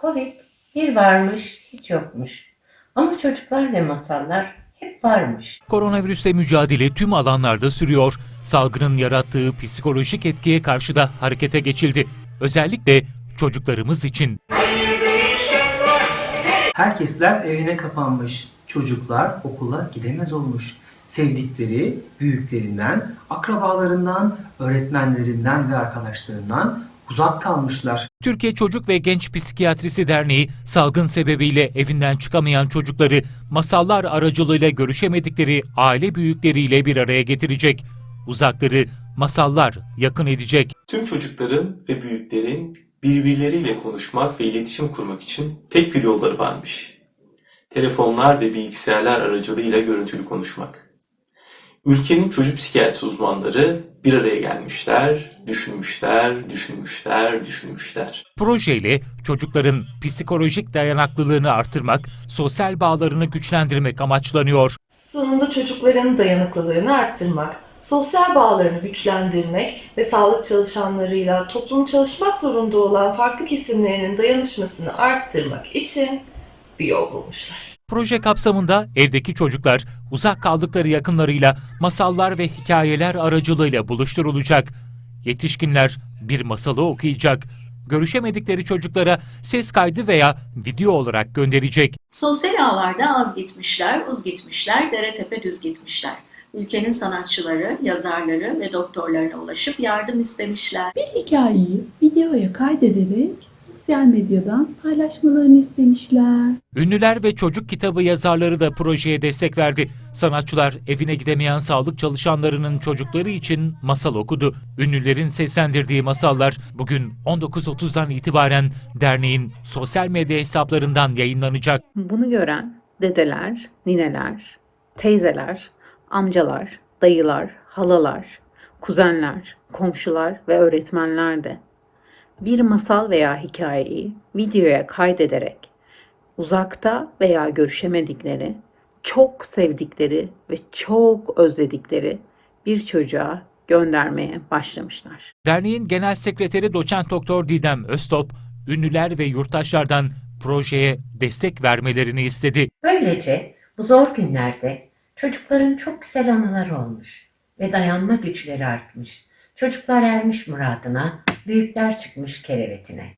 Covid bir varmış hiç yokmuş. Ama çocuklar ve masallar hep varmış. Koronavirüsle mücadele tüm alanlarda sürüyor. Salgının yarattığı psikolojik etkiye karşı da harekete geçildi. Özellikle çocuklarımız için. Herkesler evine kapanmış. Çocuklar okula gidemez olmuş. Sevdikleri büyüklerinden, akrabalarından, öğretmenlerinden ve arkadaşlarından uzak kalmışlar. Türkiye Çocuk ve Genç Psikiyatrisi Derneği salgın sebebiyle evinden çıkamayan çocukları masallar aracılığıyla görüşemedikleri aile büyükleriyle bir araya getirecek. Uzakları masallar yakın edecek. Tüm çocukların ve büyüklerin birbirleriyle konuşmak ve iletişim kurmak için tek bir yolları varmış. Telefonlar ve bilgisayarlar aracılığıyla görüntülü konuşmak. Ülkenin çocuk psikiyatrisi uzmanları bir araya gelmişler, düşünmüşler, düşünmüşler, düşünmüşler. Projeyle çocukların psikolojik dayanıklılığını artırmak, sosyal bağlarını güçlendirmek amaçlanıyor. Sonunda çocukların dayanıklılığını arttırmak, sosyal bağlarını güçlendirmek ve sağlık çalışanlarıyla toplum çalışmak zorunda olan farklı kesimlerinin dayanışmasını arttırmak için bir yol bulmuşlar. Proje kapsamında evdeki çocuklar uzak kaldıkları yakınlarıyla masallar ve hikayeler aracılığıyla buluşturulacak. Yetişkinler bir masalı okuyacak. Görüşemedikleri çocuklara ses kaydı veya video olarak gönderecek. Sosyal ağlarda az gitmişler, uz gitmişler, dere tepe düz gitmişler. Ülkenin sanatçıları, yazarları ve doktorlarına ulaşıp yardım istemişler. Bir hikayeyi videoya kaydederek sosyal medyadan paylaşmalarını istemişler. Ünlüler ve çocuk kitabı yazarları da projeye destek verdi. Sanatçılar evine gidemeyen sağlık çalışanlarının çocukları için masal okudu. Ünlülerin seslendirdiği masallar bugün 19.30'dan itibaren derneğin sosyal medya hesaplarından yayınlanacak. Bunu gören dedeler, nineler, teyzeler, amcalar, dayılar, halalar, kuzenler, komşular ve öğretmenler de bir masal veya hikayeyi videoya kaydederek uzakta veya görüşemedikleri, çok sevdikleri ve çok özledikleri bir çocuğa göndermeye başlamışlar. Derneğin genel sekreteri doçent doktor Didem Öztop, ünlüler ve yurttaşlardan projeye destek vermelerini istedi. Böylece bu zor günlerde çocukların çok güzel anıları olmuş ve dayanma güçleri artmış. Çocuklar ermiş muradına, büyükler çıkmış kerevetine.